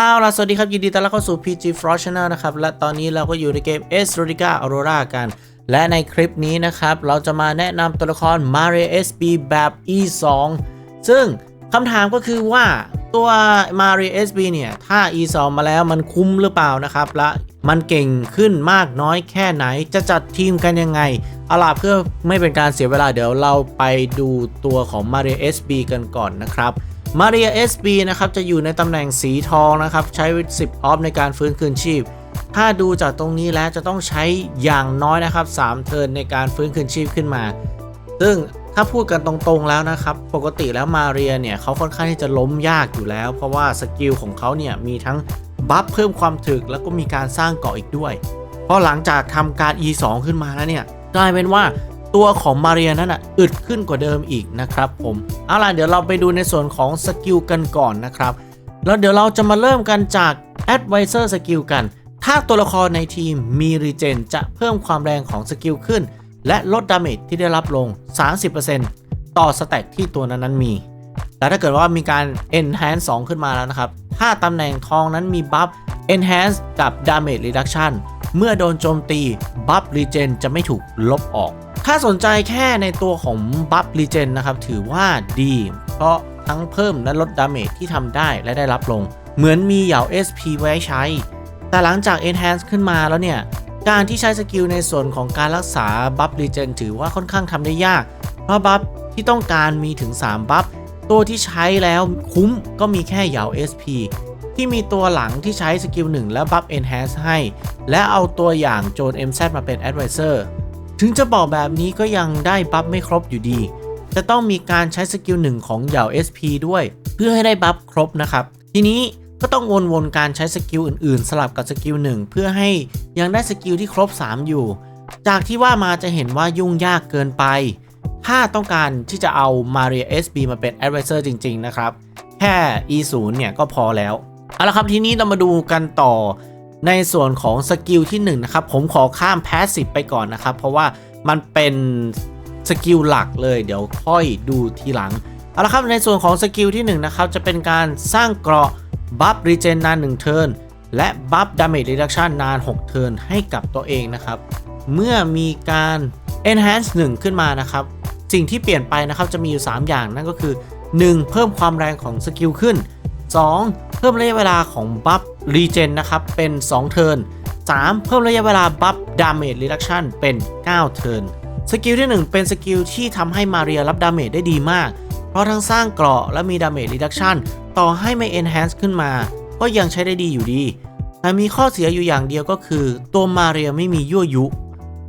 เอาล่ะสวัสดีครับ ยินดีต้อนรับเข้าสู่ PG Frost Channel นะครับ และตอนนี้เราก็อยู่ในเกม s r o d i c a Aurora กัน และในคลิปนี้นะครับ เราจะมาแนะนำตัวละคร Mario SB แบบ E2 ซึ่งคำถามก็คือว่าตัว Mario SB เนี่ย ถ้า E2 มาแล้วมันคุ้มหรือเปล่านะครับ และมันเก่งขึ้นมากน้อยแค่ไหนจะจัดทีมกันยังไงเอาล่ะเพื่อไม่เป็นการเสียเวลาเดี๋ยวเราไปดูตัวของ Mario SB กันก่อนนะครับ มาเรีย SB นะครับจะอยู่ในตำแหน่งสีทองนะครับ ใช้ 10 ออฟในการฟื้นคืนชีพ ถ้าดูจากตรงนี้แล้วจะต้องใช้อย่างน้อยนะครับ 3 เทิร์นในการฟื้นคืนชีพขึ้นมา ซึ่งถ้าพูดกันตรงๆแล้วนะครับ ปกติแล้วมาเรียเนี่ยเขาค่อนข้างที่จะล้มยากอยู่แล้ว เพราะว่าสกิลของเขาเนี่ยมีทั้งบัฟเพิ่มความถึกแล้วก็มีการสร้างเกาะอีกด้วย เพราะหลังจากทำการ E2 ขึ้นมาแล้วเนี่ยกลายเป็นว่า ตัวของมาเรียนั้นอะอึดขึ้นกว่าเดิมอีกนะครับผมเอาล่ะเดี๋ยวเราไปดูในส่วนของสกิลกันก่อนนะครับแล้วเดี๋ยวเราจะมาเริ่มกันจาก Advisor สกิลกัน ถ้าตัวละครในทีมมีรีเจนจะเพิ่มความแรงของสกิลขึ้น และลดดาเมจที่ได้รับลง 30%ต่อสแต็กที่ตัวนั้นๆมีแต่ถ้าเกิดว่ามีการ Enhance 2 ขึ้นมาแล้วนะครับ ถ้าตำแหน่งทองนั้นมีบัฟ Enhance กับ Damage Reduction เมื่อโดนโจมตีบัฟ Regen จะไม่ถูกลบออก ถ้าสนใจแค่ในตัวของบัฟ Regen นะครับ ถือว่าดี เพราะทั้งเพิ่มและลดดาเมจที่ทำได้และได้รับลง เหมือนมีเหยา SP ไว้ใช้ แต่หลังจาก Enhance ขึ้นมาแล้วเนี่ย การที่ใช้สกิลในส่วนของการรักษาบัฟ Regen ถือว่าค่อนข้างทำได้ยาก เพราะบัฟที่ต้องการมีถึง 3 บัฟตัวที่ใช้แล้วคุ้มก็มีแค่เหยา SP ที่มีตัวหลังที่ใช้สกิล1และบัฟ Enhance ให้ และเอาตัวอย่างโจน MZ มาเป็น Advisor ถึงจะบอกแบบนี้ก็ยังได้บัฟไม่ครบอยู่ดี จะต้องมีการใช้สกิล1ของเหยา SP ด้วย เพื่อให้ได้บัฟครบนะครับ ทีนี้ก็ต้องวนๆการใช้สกิลอื่นๆ สลับกับสกิล1เพื่อให้ยังได้สกิลที่ครบ 3 อยู่ จากที่ว่ามาจะเห็นว่ายุ่งยากเกินไป ถ้าต้องการที่จะเอา Maria SB มาเป็น Advisor จริง ๆ นะครับ แค่ E0 เนี่ยก็พอแล้ว เอาละครับทีนี้เรามาดูกันต่อ ในส่วนของสกิลที่1นะครับผมขอข้าม Passive ไปก่อนนะครับ เพราะว่ามันเป็นสกิลหลักเลยเดี๋ยวค่อยดูทีหลังเอาละครับในส่วนของสกิลที่1นะครับจะเป็นการสร้างเกราะบัฟรีเจนนาน 1 เทิร์นและบัฟดาเมจรีดักชันนาน 6 เทิร์นให้กับตัวเองนะครับ เมื่อมีการ enhance 1 ขึ้นมานะครับ สิ่งที่เปลี่ยนไปนะครับจะมีอยู่ 3 อย่างนั่นก็คือ 1. เพิ่มความแรงของสกิลขึ้น 2. เพิ่มระยะเวลาของบัฟรีเจนนะครับ เป็น 2 เทิร์น 3. เพิ่มระยะเวลาบัฟดาเมจรีดักชันเป็น 9 เทิร์น สกิลที่ 1 เป็นสกิลที่ทำให้มาเรียรับดาเมจได้ดีมาก เพราะทั้งสร้างเกราะและมีดาเมจรีดักชันต่อให้ไม่ enhance ขึ้นมา ก็ยังใช้ได้ดีอยู่ดี แต่มีข้อเสียอยู่อย่างเดียวก็คือ ตัวมาเรียไม่มียั่วยุ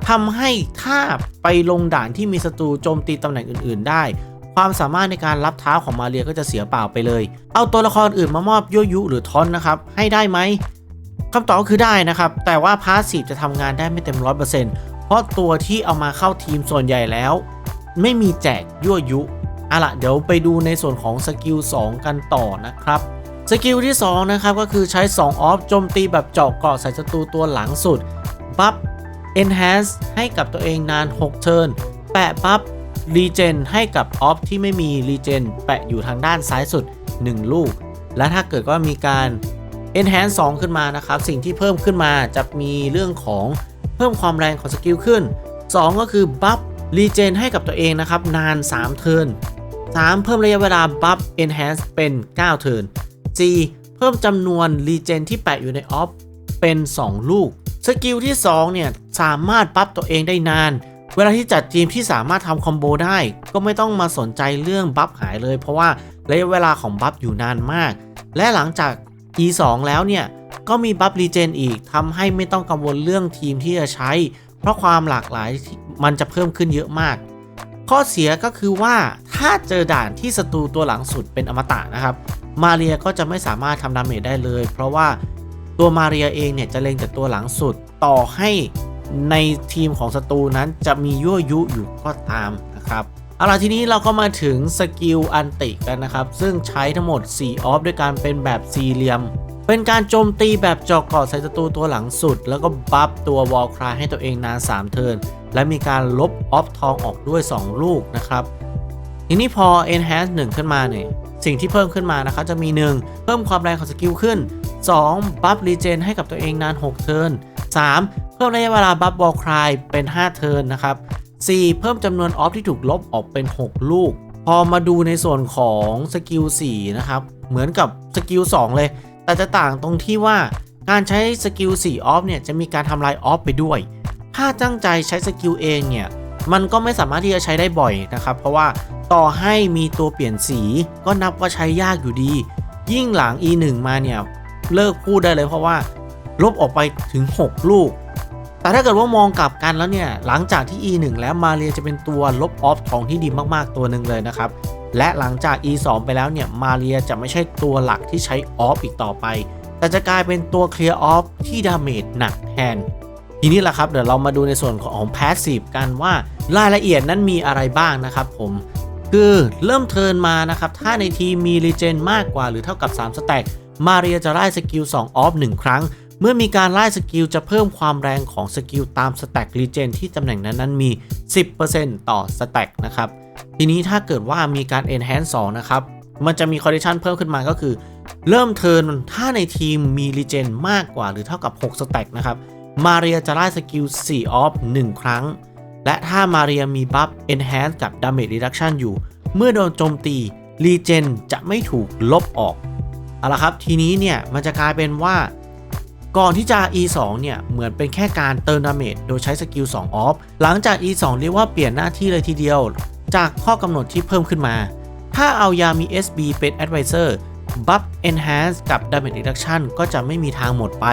ทำให้ถ้าไปลงด่านที่มีศัตรูโจมตีตำแหน่งอื่น ๆ ได้ ความสามารถในการรับเท้าของมาเรียก็จะเสียเปล่าไปเลย เอาตัวละครอื่นมามอบยั่วยุหรือทอนนะครับ ให้ได้ไหมคำตอบก็คือได้นะครับ แต่ว่าพาสซีฟจะทำงานได้ไม่เต็มร้อยเปอร์เซ็นต์เพราะตัวที่เอามาเข้าทีมส่วนใหญ่แล้ว ไม่มีแจกยั่วยุอาล่ะเดี๋ยวไปดูในส่วนของสกิล2กันต่อนะครับสกิลที่2นะครับก็คือใช้ 2 ออฟโจมตีแบบเจาะเกาะใส่ศัตรูตัวหลังสุดบัฟ Enhance ให้กับตัวเองนาน 6 เทิร์นแปะบัฟ Regen ให้กับออฟที่ไม่มี Regen แปะอยู่ทางด้านซ้ายสุด 1 ลูก และถ้าเกิดว่ามีการ Enhance 2 ขึ้นมานะครับ สิ่งที่เพิ่มขึ้นมาจะมีเรื่องของเพิ่มความแรงของสกิลขึ้น 2 ก็คือบัฟ Regen ให้กับตัวเองนะครับ นาน 3 เทิร์น 3. เพิ่มระยะเวลาบัฟ Enhance เป็น 9 เทิร์น 4. เพิ่มจำนวน Regen ที่แปะอยู่ในออฟเป็น 2 ลูก สกิลที่ 2 เนี่ย สามารถบัฟตัวเองได้นาน เวลาที่จัดทีมที่สามารถทำคอมโบได้ ก็ไม่ต้องมาสนใจเรื่องบัฟหายเลย เพราะว่าระยะเวลาของบัฟอยู่นานมาก และหลังจาก E2 แล้วเนี่ย ก็มีบัฟรีเจนอีกทำให้ไม่ต้องกังวลเรื่องทีมที่จะใช้ เพราะความหลากหลายมันจะเพิ่มขึ้นเยอะมาก ข้อเสียก็คือว่าถ้าเจอด่านที่ศัตรูตัวหลังสุดเป็นอมตะนะครับ มาเรียก็จะไม่สามารถทำดาเมจได้เลย เพราะว่าตัวมาเรียเองเนี่ยจะเล็งแต่ตัวหลังสุดต่อให้ ในทีมของศัตรูนั้นจะมียั่วยุอยู่ก็ตามนะครับเอาล่ะทีนี้เราก็มาถึงสกิลอันติกันนะครับ ซึ่งใช้ทั้งหมด 4 ออฟด้วยการเป็นแบบสี่เหลี่ยม เป็นการโจมตีแบบเจาะเกาะใส่ศัตรูตัวหลังสุด แล้วก็บัฟตัววอลคราให้ตัวเองนาน 3 เทิร์นและมีการลบออฟทองออกด้วย 2 ลูกนะครับ ทีนี้พอ enhance 1 ขึ้นมาเนี่ยสิ่งที่เพิ่มขึ้นมานะครับจะมี 1 เพิ่มความแรงของสกิลขึ้น 2. บัฟรีเจนให้กับตัวเองนาน 6 เทิร์น 3. เพิ่มระยะเวลาบัฟบอลคลายเป็น 5 เทิร์นนะครับ 4. เพิ่มจำนวนออฟที่ถูกลบออกเป็น 6 ลูก พอมาดูในส่วนของสกิล4นะครับ เหมือนกับสกิล2เลย แต่จะต่างตรงที่ว่าการใช้สกิล4ออฟเนี่ยจะมีการทำลายออฟไปด้วย ถ้าตั้งใจใช้สกิลเองเนี่ยมันก็ไม่สามารถที่จะใช้ได้บ่อยนะครับ เพราะว่าต่อให้มีตัวเปลี่ยนสีก็นับว่าใช้ยากอยู่ดี ยิ่งหลัง E1 มาเนี่ยเลิกพูดได้เลยเพราะว่า ลบออกไปถึง 6 ลูก แต่ถ้าเกิดว่ามองกลับกันแล้วเนี่ย หลังจากที่ E1 แล้วมาเรียจะเป็นตัวลบออฟทองที่ดีมากๆตัวหนึ่งเลยนะครับ และหลังจาก E2 ไปแล้วเนี่ย มาเรียจะไม่ใช่ตัวหลักที่ใช้ออฟอีกต่อไป แต่จะกลายเป็นตัวเคลียร์ออฟที่ดาเมจหนักแทน ทีนี้แหละครับ เดี๋ยวเรามาดูในส่วนของ Passive กันว่ารายละเอียดนั้นมีอะไรบ้างนะครับผมคือเริ่มเทิร์นมานะครับ ถ้าในทีมมีรีเจนมากกว่าหรือเท่ากับ 3 สแต็กมาเรียจะไล่สกิล2ออฟ1ครั้ง เมื่อมีการไล่สกิลจะเพิ่มความแรงของสกิลตามสแต็กรีเจนที่ตำแหน่งนั้นนั้นมี 10%ต่อสแต็กนะครับ ทีนี้ถ้าเกิดว่ามีการ Enhance 2นะครับ มันจะมี Condition เพิ่มขึ้นมาก็คือ เริ่มเทิร์นถ้าในทีมมีรีเจนมากกว่าหรือเท่ากับ6สแต็กนะครับ มาเรียจะไล่สกิล4ออฟ1ครั้ง และถ้ามาเรียมีบัฟ Enhance กับ Damage Reduction อยู่ เมื่อโดนโจมตีรีเจนจะไม่ถูกลบออกเอาละครับ ทีนี้เนี่ยมันจะกลายเป็นว่า ก่อนที่จะ E2 เนี่ย เหมือนเป็นแค่การเติมดาเมจโดยใช้สกิล2ออฟ หลังจาก E2 เรียกว่าเปลี่ยนหน้าที่เลยทีเดียว จากข้อกำหนดที่เพิ่มขึ้นมา ถ้าเอายามี SB เป็น Advisor Buff Enhance กับ Damage Reduction ก็จะไม่มีทางหมดไป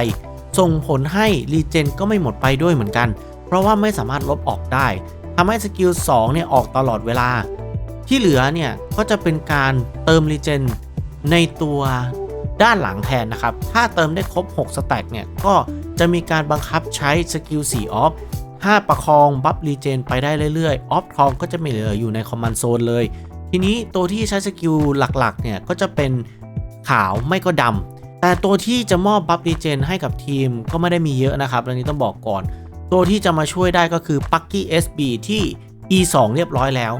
ส่งผลให้รีเจนก็ไม่หมดไปด้วยเหมือนกัน เพราะว่าไม่สามารถลบออกได้ทำให้สกิล2เนี่ยออกตลอดเวลา ที่เหลือเนี่ยก็จะเป็นการเติมรีเจนในตัว ด้านหลังแทนนะครับ ถ้าเติมได้ครบ 6 สแต็กเนี่ย ก็จะมีการบังคับใช้สกิล4ออฟถ้าประคองบัฟรีเจนไปได้เรื่อยๆ ออฟทองก็จะไม่เหลืออยู่ในคอมมานด์โซนเลย ทีนี้ตัวที่ใช้สกิลหลักๆ เนี่ย ก็จะเป็นขาวไม่ก็ดำ แต่ตัวที่จะมอบบัฟรีเจนให้กับทีมก็ไม่ได้มีเยอะนะครับอันนี้ต้องบอกก่อน ตัวที่จะมาช่วยได้ก็คือ Pucky SB ที่ E2 เรียบร้อยแล้ว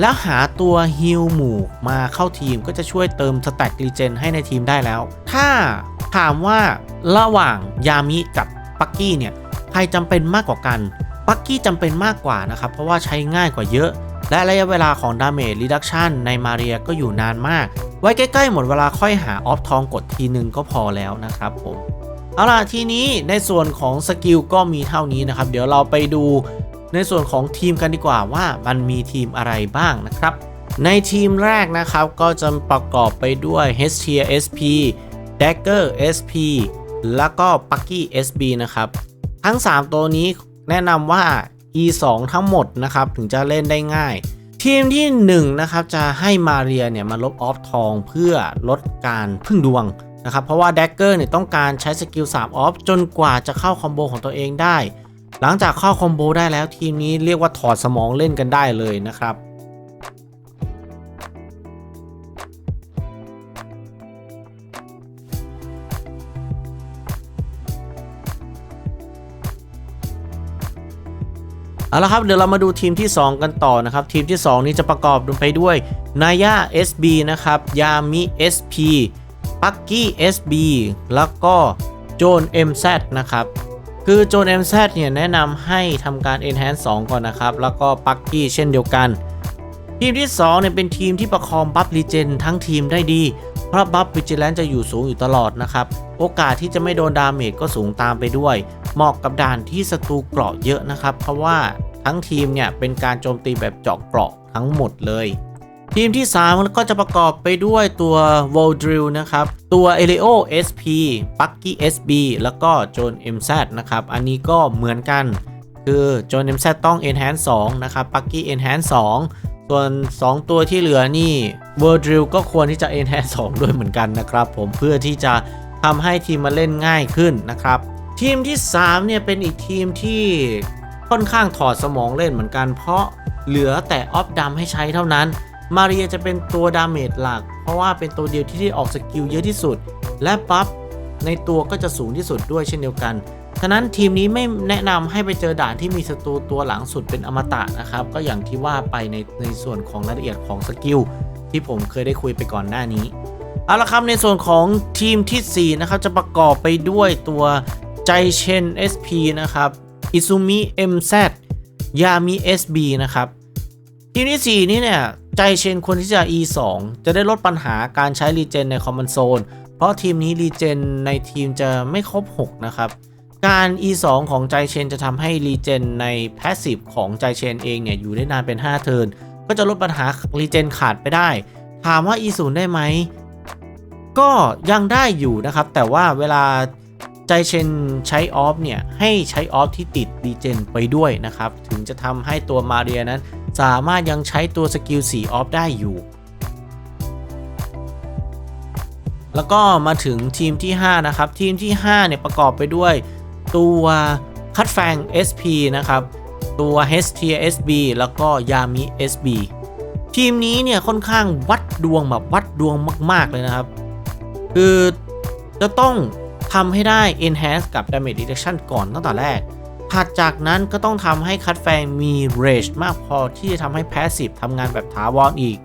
แล้วหาตัวฮิลหมู่มาเข้าทีมก็จะช่วยเติมสแต็กรีเจนให้ในทีมได้แล้ว ถ้าถามว่าระหว่างยามิกับปักกี้เนี่ยใครจำเป็นมากกว่ากัน ปักกี้จำเป็นมากกว่านะครับ เพราะว่าใช้ง่ายกว่าเยอะ และระยะเวลาของดาเมจรีดักชันในมาเรียก็อยู่นานมาก ไว้ใกล้ๆหมดเวลาค่อยหาออฟทองกดทีนึงก็พอแล้วนะครับผมเอาล่ะทีนี้ในส่วนของสกิลก็มีเท่านี้นะครับ เดี๋ยวเราไปดู ในส่วนของทีมกันดีกว่าว่ามันมีทีมอะไรบ้างนะครับ ในทีมแรกนะครับก็จะประกอบไปด้วย h t SP Dagger SP แล้วก็ Pucky SB นะครับ ทั้ง 3 ตัวนี้แนะนำว่า E2 ทั้งหมดนะครับถึงจะเล่นได้ง่าย ทีมที่1นะครับจะให้มาเรียเนี่ยมาลบออฟทองเพื่อลดการพึ่งดวงนะครับเพราะว่า Dagger เนี่ยต้องการใช้สกิล3ออฟจนกว่าจะเข้าคอมโบของตัวเองได้ หลังจากเข้าคอมโบได้แล้วทีมนี้เรียกว่าถอดสมองเล่นกันได้เลยนะครับเอาละครับเดี๋ยวเรามาดูทีมที่ 2 กันต่อนะครับ ทีมที่ 2 นี้จะประกอบไปด้วยนายา SB นะครับยามิ SP ปักกี้ SB แล้วก็โจน MZ นะครับ คือโจน MZ เนี่ยแนะนำให้ทำการ Enhance 2 ก่อนนะครับ แล้วก็ปักกี้เช่นเดียวกัน ทีมที่2เนี่ยเป็นทีมที่ประคองบัฟรีเจนทั้งทีมได้ดี เพราะบัฟวิจิแลนจะอยู่สูงอยู่ตลอดนะครับ โอกาสที่จะไม่โดนดาเมจก็สูงตามไปด้วย เหมาะกับด่านที่ศัตรูเกราะเยอะนะครับ เพราะว่าทั้งทีมเนี่ยเป็นการโจมตีแบบเจาะเกราะทั้งหมดเลย ทีมที่ 3 ก็จะประกอบไปด้วยตัว v o l d r i l นะครับ ตัว e l i o SP Pucky SB แล้วก็ j o n MZ นะครับ อันนี้ก็เหมือนกัน คือ j o n MZ ต้อง Enhance 2 นะครับ Pucky Enhance 2 ส่วน 2 ตัวที่เหลือนี่ v o l d r i l ก็ควรที่จะ Enhance 2 ด้วยเหมือนกันนะครับผมเพื่อที่จะทำให้ทีมมาเล่นง่ายขึ้นนะครับ ทีมที่ 3 เนี่ยเป็นอีกทีมที่ค่อนข้างถอดสมองเล่นเหมือนกัน เพราะเหลือแต่ออฟดัมให้ใช้เท่านั้น มาเรียจะเป็นตัวดาเมจหลัก เพราะว่าเป็นตัวเดียวที่ได้ออกสกิลเยอะที่สุด และบัฟในตัวก็จะสูงที่สุดด้วยเช่นเดียวกัน ฉะนั้นทีมนี้ไม่แนะนำให้ไปเจอด่านที่มีศัตรูตัวหลังสุดเป็นอมตะนะครับ ก็อย่างที่ว่าไปในในส่วนของรายละเอียดของสกิลที่ผมเคยได้คุยไปก่อนหน้านี้เอาละครับในส่วนของทีมทีสี่4 นะครับ จะประกอบไปด้วยตัวใจเชน SP นะครับอิซูมิ MZ ยามิ SB นะครับ ทีมที่ 4 นี้เนี่ย ใจเชนควรที่จะ E2 จะได้ลดปัญหาการใช้รีเจนในคอมมอนโซน เพราะทีมนี้รีเจนในทีมจะไม่ครบ 6 นะครับ การ E2 ของใจเชนจะทำให้รีเจนในแพสซีฟของใจเชนเองเนี่ยอยู่ได้นานเป็น 5 เทิร์น ก็จะลดปัญหารีเจนขาดไปได้ ถามว่า E0 ได้ไหม ก็ยังได้อยู่นะครับ แต่ว่าเวลาใจเชนใช้ออฟเนี่ย ให้ใช้ออฟที่ติดรีเจนไปด้วยนะครับ ถึงจะทำให้ตัวมาเรียนั้น สามารถยังใช้ตัวสกิล4ออฟได้อยู่ แล้วก็มาถึงทีมที่ 5 นะครับ ทีมที่ 5 เนี่ย ประกอบไปด้วยตัวคัดแฟง SP นะครับ ตัว h t SB แล้วก็ยามิ SB ทีมนี้เนี่ยค่อนข้างวัดดวงแบบวัดดวงมาก ๆ เลยนะครับ คือจะต้องทำให้ได้ enhance กับ damage reduction ก่อนตั้งแต่แรก ถัดจากนั้นก็ต้องทำให้คัดแฟงมี rage มากพอที่จะทำให้ passive ทำงานแบบถาวรอีก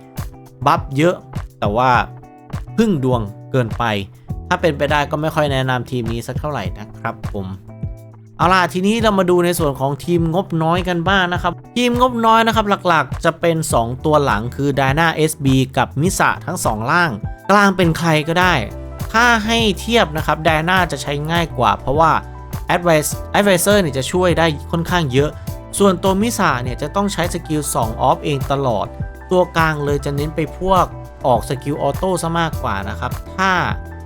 บัฟเยอะ แต่ว่าพึ่งดวงเกินไป ถ้าเป็นไปได้ก็ไม่ค่อยแนะนำทีมนี้สักเท่าไหร่นะครับผมเอาล่ะทีนี้เรามาดูในส่วนของทีมงบน้อยกันบ้างนะครับ ทีมงบน้อยนะครับหลักๆ จะเป็น 2 ตัวหลังคือ d y n a SB กับมิสะทั้ง 2 ล่าง กลางเป็นใครก็ได้ ถ้าให้เทียบนะครับ d y n a จะใช้ง่ายกว่า เพราะว่า Advice Advisor เนี่ยจะช่วยได้ค่อนข้างเยอะ ส่วนตัวมิสะเนี่ยจะต้องใช้สกิล2ออฟเองตลอด ตัวกลางเลยจะเน้นไปพวกออกสกิลออโต้ซะมากกว่านะครับ ถ้า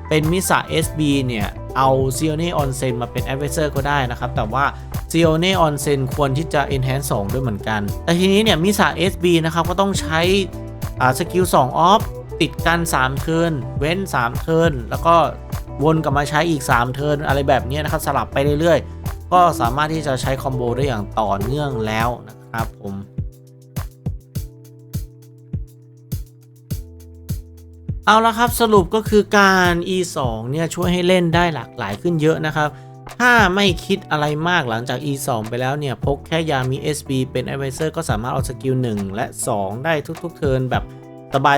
เป็นมิสะ SB เนี่ยเอาซิโอเน่ออนเซนมาเป็น Advisor ก็ได้นะครับ แต่ว่าซิโอเน่ออนเซนควรที่จะ Enhance 2 ด้วยเหมือนกัน แต่ทีนี้เนี่ยมิสะ SB นะครับก็ต้องใช้สกิล2ออฟติดกัน 3 เทิร์นเว้น 3 เทิร์นแล้วก็ วนกลับมาใช้อีก 3 เทิร์นอะไรแบบนี้นะครับ สลับไปเรื่อยๆ ก็สามารถที่จะใช้คอมโบได้อย่างต่อเนื่องแล้วนะครับผมเอาละครับสรุปก็คือการ E2 เนี่ยช่วยให้เล่นได้หลากหลายขึ้นเยอะนะครับ ถ้าไม่คิดอะไรมากหลังจาก E2 ไปแล้วเนี่ย พกแค่ยามี SB เป็น Advisor ก็สามารถเอาสกิล 1 และ 2 ได้ทุกๆเทิร์นแบบ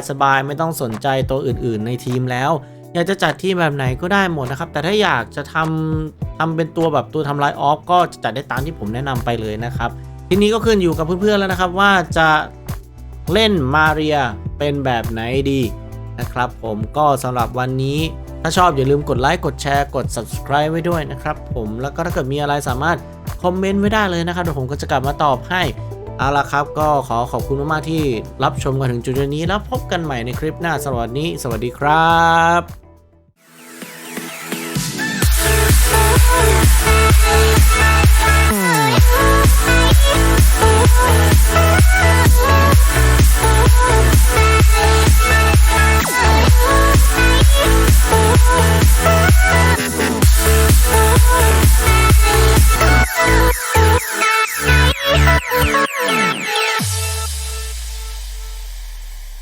สบายๆ ไม่ต้องสนใจตัวอื่นๆในทีมแล้ว อยากจะจัดทีมแบบไหนก็ได้หมดนะครับ แต่ถ้าอยากจะทำทำเป็นตัวแบบตัวทำลายออฟก็จะจัดได้ตามที่ผมแนะนำไปเลยนะครับ ทีนี้ก็ขึ้นอยู่กับเพื่อนๆแล้วนะครับ ว่าจะเล่นมาเรียเป็นแบบไหนดีนะครับ ผมก็สำหรับวันนี้ถ้าชอบอย่าลืมกดไลค์กดแชร์กด subscribe ไว้ด้วยนะครับ ผมแล้วก็ถ้าเกิดมีอะไรสามารถคอมเมนต์ไว้ได้เลยนะครับเดี๋ยวผมก็จะกลับมาตอบให้เอาละครับ ก็ขอขอบคุณมากๆที่รับชมกันถึงจุดนี้แล้วพบกันใหม่ในคลิปหน้าสวัสดีสวัสดีครับ